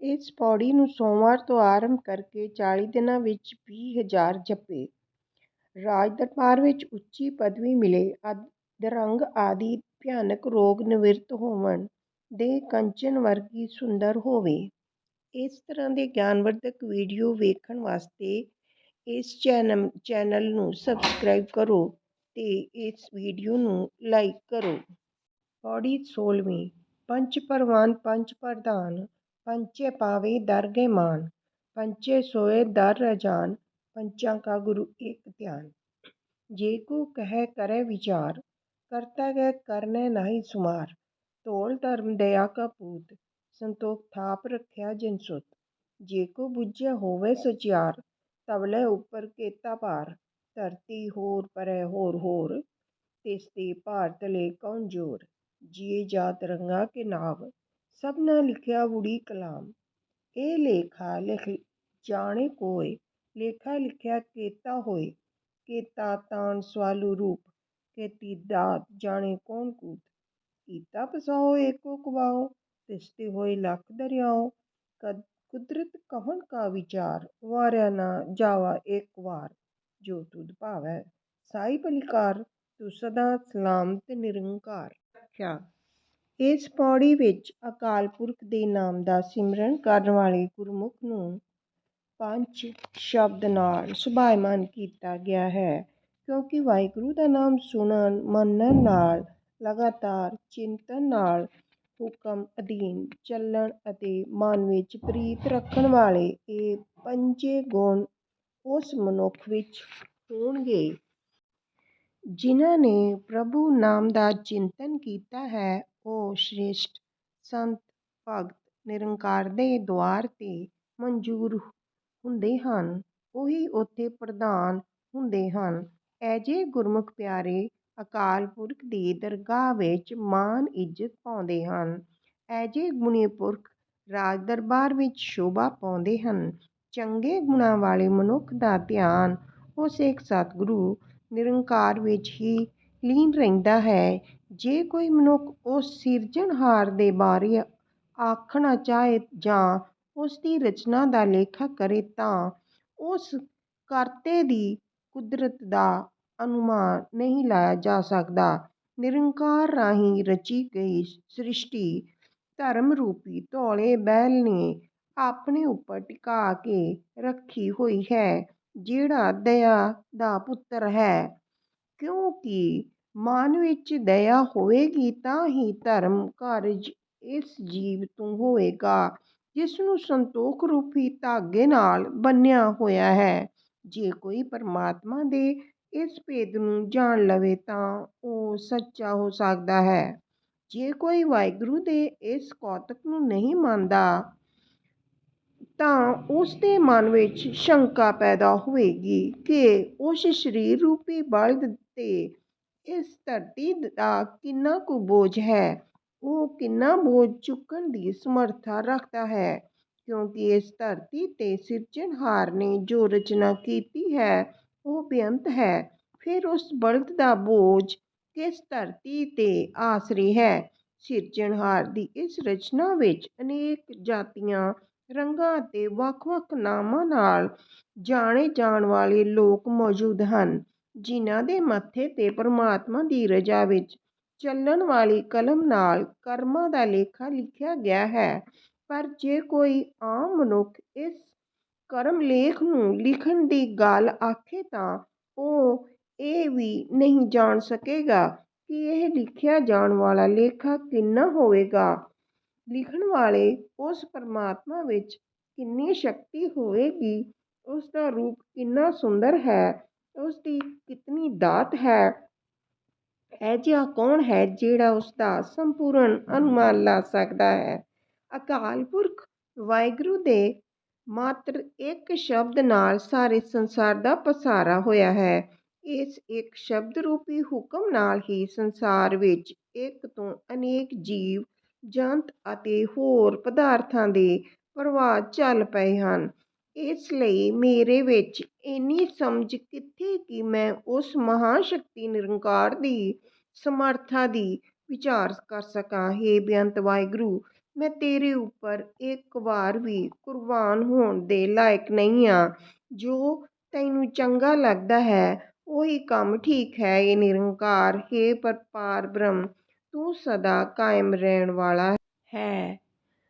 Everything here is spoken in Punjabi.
ਇਸ ਪੌੜੀ ਨੂੰ ਸੋਮਵਾਰ ਤੋਂ ਆਰੰਭ ਕਰਕੇ ਚਾਲੀ ਦਿਨਾਂ ਵਿੱਚ ਵੀਹ ਹਜ਼ਾਰ ਜਪੇ। ਰਾਜ ਦਰਬਾਰ ਵਿੱਚ ਉੱਚੀ ਪਦਵੀ ਮਿਲੇ। ਅਧਰੰਗ ਆਦਿ ਭਿਆਨਕ ਰੋਗ ਨਿਵਰਤ ਹੋਵਣ। ਦੇਹ ਕੰਚਨ ਵਰਗੀ ਸੁੰਦਰ ਹੋਵੇ। ਇਸ ਤਰ੍ਹਾਂ ਦੇ ਗਿਆਨਵਰਧਕ ਵੀਡੀਓ ਵੇਖਣ ਵਾਸਤੇ ਇਸ ਚੈਨਲ ਨੂੰ ਸਬਸਕ੍ਰਾਈਬ ਕਰੋ ਤੇ ਇਸ ਵੀਡੀਓ ਨੂੰ ਲਾਈਕ ਕਰੋ। ਪੌੜੀ ਸੋਲ੍ਹਵੀਂ ਪੰਚ ਪ੍ਰਵਾਨ ਪੰਚ ਪ੍ਰਧਾਨ ਪੰਚੇ ਪਾਵੈ ਦਰਗਹਿ ਮਾਨ। ਪੰਚੇ ਸੋਏ ਦਰ ਰਾਜਾਨ ਪੰਚਾਂ ਕਾ ਗੁਰੂ ਏਕ ਧਿਆਨ। ਜੇ ਕੋ ਕਹੈ ਕਰੈ ਵੀਚਾਰ, ਕਰਤਾ ਕੈ ਕਰਨੈ ਨਾਹੀ ਸੁਮਾਰ। ਧੌਲ ਧਰਮ ਦਇਆ ਕਾ ਪੂਤ, ਸੰਤੋਖ ਥਾਪ ਰਖਿਆ ਜਿਨ ਸੁਤ। ਜੇ ਕੋ ਬੁਝੈ ਹੋਵੈ ਸਚਿਆਰ ਧਵਲੇ ਉਪਰਿ ਕੇਤਾ ਭਾਰ। ਧਰਤੀ ਹੋਰ ਪਰੈ ਹੋਰ ਹੋਰ, ਤਿਸ ਤੇ ਭਾਰ ਤਲੇ ਕੌਣ ਜੋਰ। ਜੀਅ ਜਾਤ ਰੰਗਾ ਕੇ ਨਾਵ ਸਭਨਾ ਲਿਖਿਆ ਵੁੜੀ ਕਲਾਮ। ਇਹ ਲੇਖਾ ਲਿਖ ਜਾਣੈ ਕੋਇ ਲੇਖਾ ਲਿਖਿਆ ਕੇਤਾ ਹੋਇ। ਕੇਤਾ ਤਾਣ ਸਵਾਲੂ ਰੂਪ, ਕੇਤੀ ਦਾਤ ਜਾਣੈ ਕੌਣ ਕੂਤ। ਕੀਤਾ ਪਸਾਉ ਏਕੋ ਕੁਬਾਉ ਤਿਸ ਤੇ ਹੋਏ ਲਖ ਦਰਿਆਉ। ਕੁਦਰਤਿ ਕਹਣ ਕਾ ਵਿਚਾਰ, ਵਾਰਿਆ ਨਾ ਜਾਵਾ ਏਕ ਵਾਰ। ਜੋ ਤੁਧ ਭਾਵੈ, ਸਾਈ ਭਲੀ ਤੂੰ ਸਦਾ ਸਲਾਮਤਿ ਨਿਰੰਕਾਰ। ਆਖਿਆ ਇਸ ਪੌੜੀ ਵਿੱਚ ਅਕਾਲ ਪੁਰਖ ਦੇ ਨਾਮ ਦਾ ਸਿਮਰਨ ਕਰਨ ਵਾਲੇ ਗੁਰਮੁਖ ਨੂੰ ਪੰਜ ਸ਼ਬਦ ਨਾਲ ਸ਼ੋਭਾਇਮਾਨ ਕੀਤਾ ਗਿਆ ਹੈ। ਕਿਉਂਕਿ ਵਾਹਿਗੁਰੂ ਦਾ ਨਾਮ ਸੁਣਨ, ਮੰਨਣ ਨਾਲ ਲਗਾਤਾਰ ਚਿੰਤਨ ਨਾਲ ਹੁਕਮ ਅਧੀਨ ਚੱਲਣ ਅਤੇ ਮਨ ਵਿੱਚ ਪ੍ਰੀਤ ਰੱਖਣ ਵਾਲੇ ਇਹ ਪੰਜੇ ਗੁਣ ਉਸ ਮਨੁੱਖ ਵਿੱਚ ਹੋਣਗੇ। ਜਿਨ੍ਹਾਂ ਨੇ ਪ੍ਰਭੂ ਨਾਮ ਦਾ ਚਿੰਤਨ ਕੀਤਾ ਹੈ ਉਹ ਸ੍ਰੇਸ਼ਟ ਸੰਤ ਭਗਤ ਨਿਰੰਕਾਰ ਦੇ ਦੁਆਰ ਤੇ ਮਨਜ਼ੂਰ ਹੁੰਦੇ ਹਨ। ਉਹੀ ਉੱਥੇ ਪ੍ਰਧਾਨ ਹੁੰਦੇ ਹਨ। ਅਜਿਹੇ ਗੁਰਮੁਖ ਪਿਆਰੇ ਅਕਾਲ ਪੁਰਖ ਦੀ ਦਰਗਾਹ ਵਿੱਚ ਮਾਨ ਇੱਜ਼ਤ ਪਾਉਂਦੇ ਹਨ। ਅਜਿਹੇ ਗੁਣੀ ਪੁਰਖ ਰਾਜ ਦਰਬਾਰ ਵਿੱਚ ਸ਼ੋਭਾ ਪਾਉਂਦੇ ਹਨ। ਚੰਗੇ ਗੁਣਾਂ ਵਾਲੇ ਮਨੁੱਖ ਦਾ ਧਿਆਨ ਉਸ ਏਕ ਸਤਿਗੁਰੂ ਨਿਰੰਕਾਰ ਵਿੱਚ ਹੀ ਲੀਨ ਰਹਿੰਦਾ ਹੈ। ਜੇ ਕੋਈ ਮਨੁੱਖ ਉਸ ਸਿਰਜਣਹਾਰ ਦੇ ਬਾਰੇ ਆਖਣਾ ਚਾਹੇ ਜਾਂ ਉਸ ਦੀ ਰਚਨਾ ਦਾ ਲੇਖਾ ਕਰੇ ਤਾਂ ਉਸ ਕਰਤੇ ਦੀ ਕੁਦਰਤ ਦਾ ਅਨੁਮਾਨ ਨਹੀਂ ਲਾਇਆ ਜਾ ਸਕਦਾ। ਨਿਰੰਕਾਰ ਰਾਹੀਂ ਰਚੀ ਗਈ ਸ੍ਰਿਸ਼ਟੀ ਧਰਮ ਰੂਪੀ ਧੌਲੇ ਬੈਲ ਨੇ ਆਪਣੇ ਉੱਪਰ ਟਿਕਾ ਕੇ ਰੱਖੀ ਹੋਈ ਹੈ, ਜਿਹੜਾ ਦਇਆ ਦਾ ਪੁੱਤਰ ਹੈ। ਕਿਉਂਕਿ ਮਨ ਵਿੱਚ ਦਇਆ ਹੋਵੇਗੀ ਤਾਂ ਹੀ ਧਰਮ ਕਾਰਜ ਇਸ ਜੀਵ ਤੋਂ ਹੋਵੇਗਾ ਜਿਸਨੂੰ ਸੰਤੋਖ ਰੂਪੀ ਧਾਗੇ ਨਾਲ ਬੰਨ੍ਹਿਆ ਹੋਇਆ ਹੈ। ਜੇ ਕੋਈ ਪਰਮਾਤਮਾ ਦੇ ਇਸ ਭੇਦ ਨੂੰ ਜਾਣ ਲਵੇ ਤਾਂ ਉਹ ਸੱਚਾ ਹੋ ਸਕਦਾ ਹੈ। ਜੇ ਕੋਈ ਵਾਹਿਗੁਰੂ ਦੇ ਇਸ ਕੌਤਕ ਨੂੰ ਨਹੀਂ ਮੰਨਦਾ ਤਾਂ ਉਸ ਦੇ ਮਨ ਵਿੱਚ ਸ਼ੰਕਾ ਪੈਦਾ ਹੋਵੇਗੀ ਕਿ ਉਸ ਸਰੀਰ ਰੂਪੀ ਬਲਦ ਤੇ ਇਸ ਧਰਤੀ ਦਾ ਕਿੰਨਾ ਕੁ ਬੋਝ ਹੈ। ਉਹ ਕਿੰਨਾ ਬੋਝ ਚੁੱਕਣ ਦੀ ਸਮਰੱਥਾ ਰੱਖਦਾ ਹੈ। ਕਿਉਂਕਿ ਇਸ ਧਰਤੀ ਤੇ ਸਿਰਜਣਹਾਰ ਨੇ ਜੋ ਰਚਨਾ ਕੀਤੀ ਹੈ, ਉਹ ਬੇਅੰਤ ਹੈ। ਫਿਰ ਉਸ ਬਲਦ ਦਾ ਬੋਝ ਕਿਸ ਧਰਤੀ ਤੇ ਆਸਰੇ ਹੈ। ਸਿਰਜਣਹਾਰ ਦੀ ਇਸ ਰਚਨਾ ਵਿੱਚ ਅਨੇਕ ਜਾਤੀਆਂ, ਰੰਗਾਂ ਅਤੇ ਵੱਖ ਵੱਖ ਨਾਮਾਂ ਨਾਲ ਜਾਣੇ ਜਾਣ ਵਾਲੇ ਲੋਕ ਮੌਜੂਦ ਹਨ ਜਿਨ੍ਹਾਂ ਦੇ ਮੱਥੇ ਤੇ ਪਰਮਾਤਮਾ ਦੀ ਰਜ਼ਾ ਵਿੱਚ ਚੱਲਣ ਵਾਲੀ ਕਲਮ ਨਾਲ ਕਰਮਾਂ ਦਾ ਲੇਖਾ ਲਿਖਿਆ ਗਿਆ ਹੈ। ਪਰ ਜੇ ਕੋਈ ਆਮ ਮਨੁੱਖ ਇਸ ਕਰਮ ਲੇਖ ਨੂੰ ਲਿਖਣ ਦੀ ਗੱਲ ਆਖੇ ਤਾਂ ਉਹ ਇਹ ਵੀ ਨਹੀਂ ਜਾਣ ਸਕੇਗਾ ਕਿ ਇਹ ਲਿਖਿਆ ਜਾਣ ਵਾਲਾ ਲੇਖਾ ਕਿੰਨਾ ਹੋਵੇਗਾ ਲਿਖਣ ਵਾਲੇ ਉਸ ਪਰਮਾਤਮਾ ਵਿੱਚ ਕਿੰਨੀ ਸ਼ਕਤੀ ਹੋਵੇਗੀ, ਉਸ ਦਾ ਰੂਪ ਕਿੰਨਾ ਸੁੰਦਰ ਹੈ ਉਸ ਦੀ ਕਿਤਨੀ ਦਾਤ ਹੈ। ਅਜਿਹਾ ਕੌਣ ਹੈ ਜਿਹੜਾ ਉਸ ਦਾ ਸੰਪੂਰਨ ਅਨੁਮਾਨ ਲਾ ਸਕਦਾ ਹੈ। ਅਕਾਲ ਪੁਰਖ ਵਾਹਿਗੁਰੂ ਦੇ ਮਾਤਰ ਇੱਕ ਸ਼ਬਦ ਨਾਲ ਸਾਰੇ ਸੰਸਾਰ ਦਾ ਪਸਾਰਾ ਹੋਇਆ ਹੈ। ਇਸ ਇੱਕ ਸ਼ਬਦ ਰੂਪੀ ਹੁਕਮ ਨਾਲ ਹੀ ਸੰਸਾਰ ਵਿੱਚ ਇੱਕ ਤੋਂ ਅਨੇਕ ਜੀਵ, ਜੰਤ ਅਤੇ ਹੋਰ ਪਦਾਰਥਾਂ ਦੇ ਪ੍ਰਵਾਹ ਚੱਲ ਪਏ ਹਨ। ਇਸ ਲਈ ਮੇਰੇ ਵਿੱਚ ਇੰਨੀ ਸਮਝ ਕਿੱਥੇ ਕਿ ਮੈਂ ਉਸ ਮਹਾਂਸ਼ਕਤੀ ਨਿਰੰਕਾਰ ਦੀ, ਸਮਰੱਥਾ ਦੀ ਵਿਚਾਰ ਕਰ ਸਕਾਂ। ਹੇ ਬੇਅੰਤ ਵਾਹਿਗੁਰੂ, ਮੈਂ ਤੇਰੇ ਉੱਪਰ ਇੱਕ ਵਾਰ ਵੀ ਕੁਰਬਾਨ ਹੋਣ ਦੇ ਲਾਇਕ ਨਹੀਂ ਹਾਂ ਜੋ ਤੈਨੂੰ ਚੰਗਾ ਲੱਗਦਾ ਹੈ, ਉਹੀ ਕੰਮ ਠੀਕ ਹੈ, ਇਹ ਨਿਰੰਕਾਰ। ਹੇ ਪਰਪਾਰ ਬ੍ਰਹਮ, ਤੂੰ ਸਦਾ ਕਾਇਮ ਰਹਿਣ ਵਾਲਾ ਹੈ।